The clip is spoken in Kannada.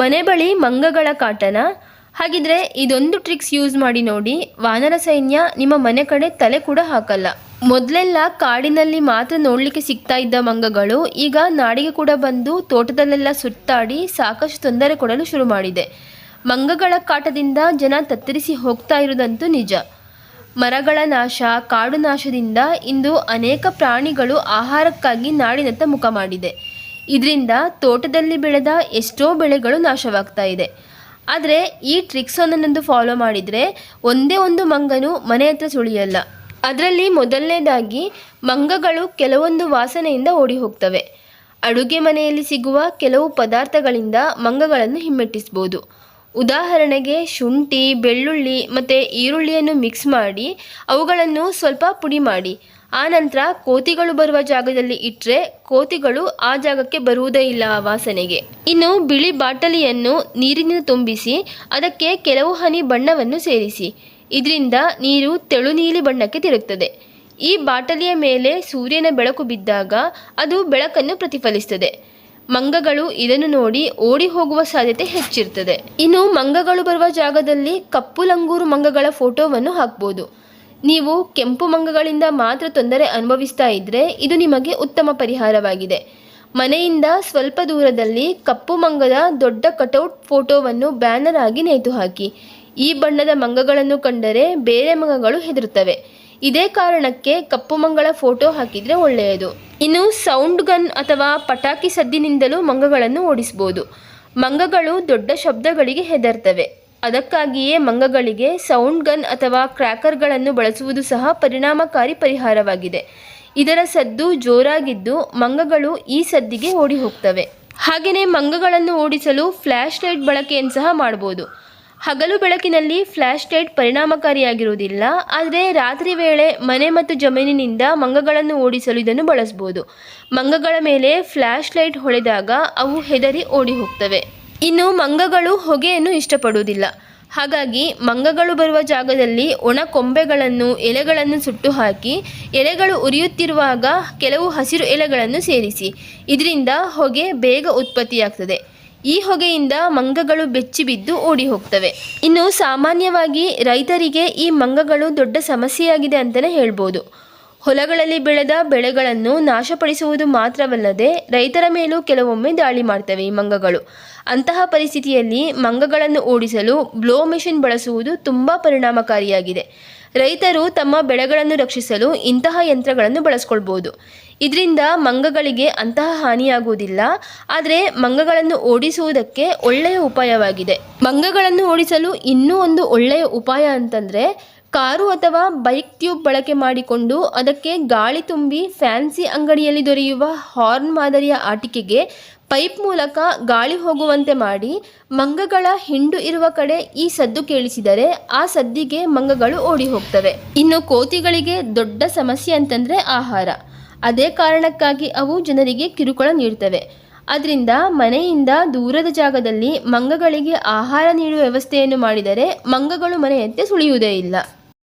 ಮನೆ ಬಳಿ ಮಂಗಗಳ ಕಾಟನ. ಹಾಗಿದ್ರೆ ಇದೊಂದು ಟ್ರಿಕ್ಸ್ ಯೂಸ್ ಮಾಡಿ ನೋಡಿ, ವಾನರ ಸೈನ್ಯ ನಿಮ್ಮ ಮನೆ ಕಡೆ ತಲೆ ಕೂಡ ಹಾಕಲ್ಲ. ಮೊದಲೆಲ್ಲ ಕಾಡಿನಲ್ಲಿ ಮಾತ್ರ ನೋಡಲಿಕ್ಕೆ ಸಿಗ್ತಾ ಇದ್ದ ಮಂಗಗಳು ಈಗ ನಾಡಿಗೆ ಕೂಡ ಬಂದು ತೋಟದಲ್ಲೆಲ್ಲ ಸುತ್ತಾಡಿ ಸಾಕಷ್ಟು ತೊಂದರೆ ಕೊಡಲು ಶುರು ಮಾಡಿದೆ. ಮಂಗಗಳ ಕಾಟದಿಂದ ಜನ ತತ್ತರಿಸಿ ಹೋಗ್ತಾ ಇರುವುದಂತೂ ನಿಜ. ಮರಗಳ ನಾಶ, ಕಾಡು ನಾಶದಿಂದ ಇಂದು ಅನೇಕ ಪ್ರಾಣಿಗಳು ಆಹಾರಕ್ಕಾಗಿ ನಾಡಿನತ್ತ ಮುಖ ಮಾಡಿದೆ. ಇದರಿಂದ ತೋಟದಲ್ಲಿ ಬೆಳೆದ ಎಷ್ಟೋ ಬೆಳೆಗಳು ನಾಶವಾಗ್ತಾ ಇದೆ. ಆದರೆ ಈ ಟ್ರಿಕ್ಸ್ ಒಂದನ್ನೊಂದು ಫಾಲೋ ಮಾಡಿದರೆ ಒಂದೇ ಒಂದು ಮಂಗನು ಮನೆ ಹತ್ರ ಸುಳಿಯಲ್ಲ. ಅದರಲ್ಲಿ ಮೊದಲನೇದಾಗಿ ಮಂಗಗಳು ಕೆಲವೊಂದು ವಾಸನೆಯಿಂದ ಓಡಿ ಹೋಗ್ತವೆ ಅಡುಗೆ ಮನೆಯಲ್ಲಿ ಸಿಗುವ ಕೆಲವು ಪದಾರ್ಥಗಳಿಂದ ಮಂಗಗಳನ್ನು ಹಿಮ್ಮೆಟ್ಟಿಸ್ಬೋದು. ಉದಾಹರಣೆಗೆ ಶುಂಠಿ, ಬೆಳ್ಳುಳ್ಳಿ ಮತ್ತು ಈರುಳ್ಳಿಯನ್ನು ಮಿಕ್ಸ್ ಮಾಡಿ ಅವುಗಳನ್ನು ಸ್ವಲ್ಪ ಪುಡಿ ಮಾಡಿ. ಆನಂತರ ಕೋತಿಗಳು ಬರುವ ಜಾಗದಲ್ಲಿ ಇಟ್ಟರೆ ಕೋತಿಗಳು ಆ ಜಾಗಕ್ಕೆ ಬರುವುದೇ ಇಲ್ಲ ಆ ವಾಸನೆಗೆ. ಇನ್ನು ಬಿಳಿ ಬಾಟಲಿಯನ್ನು ನೀರಿನಿಂದ ತುಂಬಿಸಿ ಅದಕ್ಕೆ ಕೆಲವು ಹನಿ ಬಣ್ಣವನ್ನು ಸೇರಿಸಿ. ಇದರಿಂದ ನೀರು ತೆಳು ನೀಲಿ ಬಣ್ಣಕ್ಕೆ ತಿರುಗ್ತದೆ. ಈ ಬಾಟಲಿಯ ಮೇಲೆ ಸೂರ್ಯನ ಬೆಳಕು ಬಿದ್ದಾಗ ಅದು ಬೆಳಕನ್ನು ಪ್ರತಿಫಲಿಸ್ತದೆ ಮಂಗಗಳು ಇದನ್ನು ನೋಡಿ ಓಡಿ ಹೋಗುವ ಸಾಧ್ಯತೆ ಹೆಚ್ಚಿರ್ತದೆ ಇನ್ನು ಮಂಗಗಳು ಬರುವ ಜಾಗದಲ್ಲಿ ಕಪ್ಪು ಲಂಗೂರು ಮಂಗಗಳ ಫೋಟೋವನ್ನು ಹಾಕ್ಬೋದು. ನೀವು ಕೆಂಪು ಮಂಗಗಳಿಂದ ಮಾತ್ರ ತೊಂದರೆ ಅನುಭವಿಸ್ತಾ ಇದ್ದರೆ ಇದು ನಿಮಗೆ ಉತ್ತಮ ಪರಿಹಾರವಾಗಿದೆ. ಮನೆಯಿಂದ ಸ್ವಲ್ಪ ದೂರದಲ್ಲಿ ಕಪ್ಪು ಮಂಗದ ದೊಡ್ಡ ಕಟೌಟ್ ಫೋಟೋವನ್ನು ಬ್ಯಾನರ್ ಆಗಿ ನೇತು ಹಾಕಿ. ಈ ಬಣ್ಣದ ಮಂಗಗಳನ್ನು ಕಂಡರೆ ಬೇರೆ ಮಂಗಗಳು ಹೆದರುತ್ತವೆ. ಇದೇ ಕಾರಣಕ್ಕೆ ಕಪ್ಪು ಮಂಗಳ ಫೋಟೋ ಹಾಕಿದರೆ ಒಳ್ಳೆಯದು. ಇನ್ನು ಸೌಂಡ್ ಗನ್ ಅಥವಾ ಪಟಾಕಿ ಸದ್ದಿನಿಂದಲೂ ಮಂಗಗಳನ್ನು ಓಡಿಸ್ಬೋದು. ಮಂಗಗಳು ದೊಡ್ಡ ಶಬ್ದಗಳಿಗೆ ಹೆದರ್ತವೆ. ಅದಕ್ಕಾಗಿಯೇ ಮಂಗಗಳಿಗೆ ಸೌಂಡ್ ಗನ್ ಅಥವಾ ಕ್ರ್ಯಾಕರ್ಗಳನ್ನು ಬಳಸುವುದು ಸಹ ಪರಿಣಾಮಕಾರಿ ಪರಿಹಾರವಾಗಿದೆ. ಇದರ ಸದ್ದು ಜೋರಾಗಿದ್ದು ಮಂಗಗಳು ಈ ಸದ್ದಿಗೆ ಓಡಿ ಹೋಗ್ತವೆ ಹಾಗೆಯೇ ಮಂಗಗಳನ್ನು ಓಡಿಸಲು ಫ್ಲ್ಯಾಶ್ ಲೈಟ್ ಬಳಕೆಯನ್ನು ಸಹ ಮಾಡ್ಬೋದು ಹಗಲು ಬೆಳಕಿನಲ್ಲಿ ಫ್ಲ್ಯಾಶ್ ಲೈಟ್ ಪರಿಣಾಮಕಾರಿಯಾಗಿರುವುದಿಲ್ಲ, ಆದರೆ ರಾತ್ರಿ ವೇಳೆ ಮನೆ ಮತ್ತು ಜಮೀನಿನಿಂದ ಮಂಗಗಳನ್ನು ಓಡಿಸಲು ಇದನ್ನು ಬಳಸ್ಬೋದು ಮಂಗಗಳ ಮೇಲೆ ಫ್ಲ್ಯಾಶ್ ಲೈಟ್ ಹೊಳೆದಾಗ ಅವು ಹೆದರಿ ಓಡಿ ಹೋಗ್ತವೆ ಇನ್ನು ಮಂಗಗಳು ಹೊಗೆಯನ್ನು ಇಷ್ಟಪಡುವುದಿಲ್ಲ. ಹಾಗಾಗಿ ಮಂಗಗಳು ಬರುವ ಜಾಗದಲ್ಲಿ ಒಣ ಕೊಂಬೆಗಳನ್ನು, ಎಲೆಗಳನ್ನು ಸುಟ್ಟು ಹಾಕಿ ಎಲೆಗಳು ಉರಿಯುತ್ತಿರುವಾಗ ಕೆಲವು ಹಸಿರು ಎಲೆಗಳನ್ನು ಸೇರಿಸಿ. ಇದರಿಂದ ಹೊಗೆ ಬೇಗ ಉತ್ಪತ್ತಿಯಾಗ್ತದೆ. ಈ ಹೊಗೆಯಿಂದ ಮಂಗಗಳು ಬೆಚ್ಚಿ ಬಿದ್ದು ಓಡಿ ಹೋಗ್ತವೆ ಇನ್ನು ಸಾಮಾನ್ಯವಾಗಿ ರೈತರಿಗೆ ಈ ಮಂಗಗಳು ದೊಡ್ಡ ಸಮಸ್ಯೆಯಾಗಿದೆ ಅಂತಲೇ ಹೇಳ್ಬೋದು. ಹೊಲಗಳಲ್ಲಿ ಬೆಳೆದ ಬೆಳೆಗಳನ್ನು ನಾಶಪಡಿಸುವುದು ಮಾತ್ರವಲ್ಲದೆ ರೈತರ ಮೇಲೂ ಕೆಲವೊಮ್ಮೆ ದಾಳಿ ಮಾಡ್ತವೆ ಈ ಮಂಗಗಳು. ಅಂತಹ ಪರಿಸ್ಥಿತಿಯಲ್ಲಿ ಮಂಗಗಳನ್ನು ಓಡಿಸಲು ಬ್ಲೋ ಮೆಷಿನ್ ಬಳಸುವುದು ತುಂಬ ಪರಿಣಾಮಕಾರಿಯಾಗಿದೆ. ರೈತರು ತಮ್ಮ ಬೆಳೆಗಳನ್ನು ರಕ್ಷಿಸಲು ಇಂತಹ ಯಂತ್ರಗಳನ್ನು ಬಳಸ್ಕೊಳ್ಬೋದು. ಇದರಿಂದ ಮಂಗಗಳಿಗೆ ಅಂತಹ ಹಾನಿಯಾಗುವುದಿಲ್ಲ, ಆದರೆ ಮಂಗಗಳನ್ನು ಓಡಿಸುವುದಕ್ಕೆ ಒಳ್ಳೆಯ ಉಪಾಯವಾಗಿದೆ. ಮಂಗಗಳನ್ನು ಓಡಿಸಲು ಇನ್ನೂ ಒಂದು ಒಳ್ಳೆಯ ಉಪಾಯ ಅಂತಂದರೆ ಕಾರು ಅಥವಾ ಬೈಕ್ ಟ್ಯೂಬ್ ಬಳಕೆ ಮಾಡಿಕೊಂಡು ಅದಕ್ಕೆ ಗಾಳಿ ತುಂಬಿ ಫ್ಯಾನ್ಸಿ ಅಂಗಡಿಯಲ್ಲಿ ದೊರೆಯುವ ಹಾರ್ನ್ ಮಾದರಿಯ ಆಟಿಕೆಗೆ ಪೈಪ್ ಮೂಲಕ ಗಾಳಿ ಹೋಗುವಂತೆ ಮಾಡಿ ಮಂಗಗಳ ಹಿಂಡು ಇರುವ ಕಡೆ ಈ ಸದ್ದು ಕೇಳಿಸಿದರೆ ಆ ಸದ್ದಿಗೆ ಮಂಗಗಳು ಓಡಿ ಹೋಗ್ತವೆ. ಇನ್ನು ಕೋತಿಗಳಿಗೆ ದೊಡ್ಡ ಸಮಸ್ಯೆ ಅಂತಂದರೆ ಆಹಾರ. ಅದೇ ಕಾರಣಕ್ಕಾಗಿ ಅವು ಜನರಿಗೆ ಕಿರುಕುಳ ನೀಡ್ತವೆ. ಅದರಿಂದ ಮನೆಯಿಂದ ದೂರದ ಜಾಗದಲ್ಲಿ ಮಂಗಗಳಿಗೆ ಆಹಾರ ನೀಡುವ ವ್ಯವಸ್ಥೆಯನ್ನು ಮಾಡಿದರೆ ಮಂಗಗಳು ಮನೆಯಂತೆ ಸುಳಿಯುವುದೇ ಇಲ್ಲ.